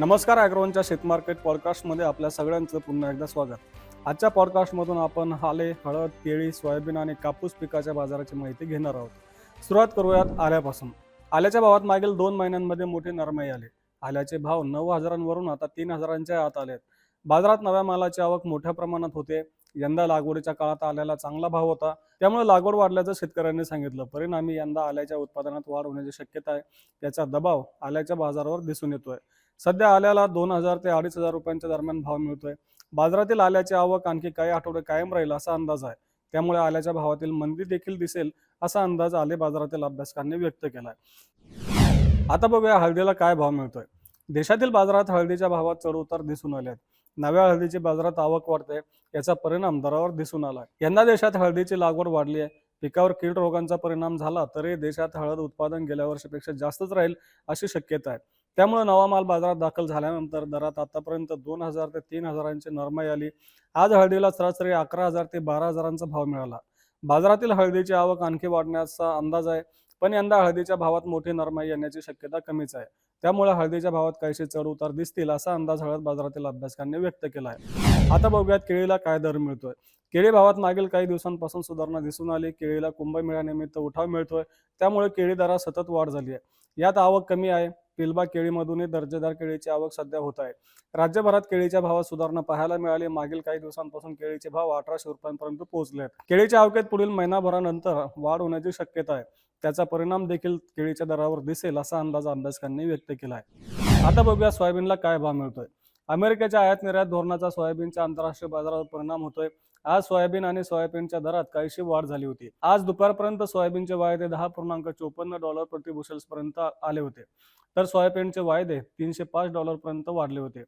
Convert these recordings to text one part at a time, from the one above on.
नमस्कार अॅग्रोनच्या शेतमार्केट पॉडकास्टमध्ये आपल्या सगळ्यांचं पुन्हा एकदा स्वागत. आजच्या पॉडकास्टमधून आपण आले हळद केळी सोयाबीन आणि कापूस पिकाच्या बाजाराची माहिती घेणार आहोत. सुरुवात करूयात आल्यापासून. आल्याच्या भावात मागील दोन महिन्यांमध्ये मोठी नरमाई आली. आल्याचे भाव नऊ हजारांवरून आता तीन हजारांच्या आत आले आहेत बाजारात नव्या मालाची आवक मोठ्या प्रमाणात होते. यंदा लागवडीच्या काळात आल्याला चांगला भाव होता. त्यामुळे लागवड वाढल्याचं शेतकऱ्यांनी सांगितलं. परिणामी यंदा आल्याच्या उत्पादनात वाढ होण्याची शक्यता आहे. त्याचा दबाव आल्याच्या बाजारावर दिसून येतोय. सध्या आल्याला दोन हजार ते अडीच हजार रुपयांच्या दरम्यान भाव मिळतोय. बाजारातील आल्याची आवक आणखी काही आठवडे कायम राहील असा अंदाज आहे. त्यामुळे आल्याच्या भावातील मंदी देखील दिसेल असा अंदाज आले बाजारातील अभ्यासकांनी व्यक्त केलाय. आता बघूया हळदीला काय भाव मिळतोय. देशातील बाजारात हळदीच्या भावात चढ उतार दिसून आले आहेत नव्या हळदीची बाजारात आवक वाढते याचा परिणाम दरावर दिसून आला यंदा देशात हळदीची लागवड वाढली आहे. पिकावर कीड रोगांचा परिणाम झाला तरी देशात हळद उत्पादन गेल्या वर्षीपेक्षा जास्तच राहील अशी शक्यता आहे. त्यामुळे नवा माल बाजारात दाखल झाल्यानंतर दरात आतापर्यंत दोन हजार ते तीन हजारांची नरमाई आली. आज हळदीला सरासरी अकरा हजार ते बारा हजारांचा भाव मिळाला. बाजारातील हळदीची आवक आणखी वाढण्याचा अंदाज आहे पण यंदा हळदीच्या भावात मोठी नरमाई येण्याची शक्यता कमीच आहे. त्यामुळे हळदीच्या भावात काहीसे चढ उतार दिसतील असा अंदाज हळद बाजारातील अभ्यासकांनी व्यक्त केला आहे आता बघूयात केळीला काय दर मिळतोय. केळी भावात मागील काही दिवसांपासून सुधारणा दिसून आली. केळीला कुंभमेळ्यानिमित्त उठाव मिळतोय. त्यामुळे केळी दरात सतत वाढ झाली आहे यात आवक कमी आहे. पिलबा केळीमधूनही दर्जेदार केळीची आवक सध्या होत आहे. राज्यभरात केळीच्या भावात सुधारणा पाहायला मिळाली. मागील काही दिवसांपासून केळीचे भाव अठराशे रुपयांपर्यंत पोहोचले आहेत. केळीच्या आवकेत पुढील महिनाभरानंतर वाढ होण्याची शक्यता आहे. त्याचा परिणाम देखील केळीच्या दरावर दिसेल असा अंदाज अभ्यासकांनी व्यक्त केला आहे. आता बघूया सोयाबीनला काय भाव मिळतोय. अमेरिकेच्या आयात निर्यात धोरणाचा सोयाबीनच्या आंतरराष्ट्रीय बाजारावर परिणाम होतोय. आज सोयाबीन आणि सोयाबीनच्या दरात काहीशी वाढ झाली होती. आज दुपारपर्यंत सोयाबीनचे वायदे दहा पूर्णांक चोपन्न डॉलर प्रति बुशेल्स पर्यंत आले होते. तर सोयाबीनचे वायदे तीनशे पाच डॉलर पर्यंत वाढले होते.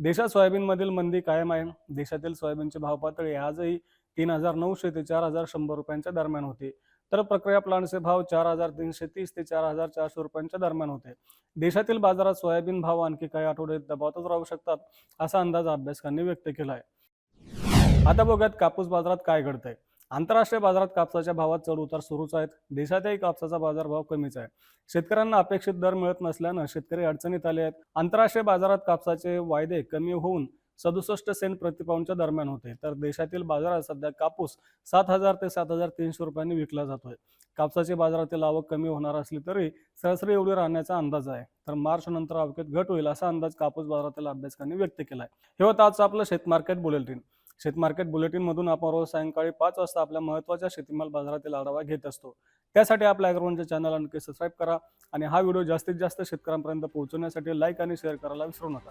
देशात सोयाबीनमधील मंदी कायम आहे. देशातील सोयाबीनची भाव पातळी आजही तीन हजार नऊशे ते चार हजार शंभर रुपयांच्या दरम्यान होती. तर प्रक्रिया प्लांटचे भाव चार हजार तीनशे तीस ते चार हजार चारशे रुपयांच्या दरम्यान होते. देशातील बाजारात सोयाबीन भाव आणखी काही आठवडे दबावातच राहू शकतात असा अंदाज अभ्यासकांनी व्यक्त केला आहे आता बघत कापूस बाजारात काय घडतंय. आंतरराष्ट्रीय बाजारात कापसाच्या भावात चढ उतार सुरूच आहेत. देशातही कापसाचा बाजारभाव कमीच आहे. शेतकऱ्यांना अपेक्षित दर मिळत नसल्यानं शेतकरी अडचणीत आले आहेत. आंतरराष्ट्रीय बाजारात कापसाचे वायदे कमी होऊन सदुसष्ट सेंट प्रतिपाऊंडच्या दरम्यान होते. तर देशातील बाजारात सध्या कापूस सात हजार ते सात हजार तीनशे रुपयांनी विकला जातोय. कापसाची बाजारातील आवक कमी होणार असली तरी सरासरी एवढी राहण्याचा अंदाज आहे. तर मार्च नंतर आवकेत घट होईल असा अंदाज कापूस बाजारातील अभ्यासकांनी व्यक्त केला आहे हे होतं आजचं आपलं शेतमार्केट बुलेटिन. शेतमार्केट बुलेटिन मधून आपण रोज सायंकाळी पाच वाजता आपल्या महत्त्वाच्या शेतीमाल बाजारातील आढावा घेत असतो. त्यासाठी आपल्या अॅग्रोवनच्या चॅनलला नक्की सबस्क्राईब करा आणि हा व्हिडिओ जास्तीत जास्त शेतकऱ्यांपर्यंत पोहोचवण्यासाठी लाईक आणि शेअर करायला विसरू नका.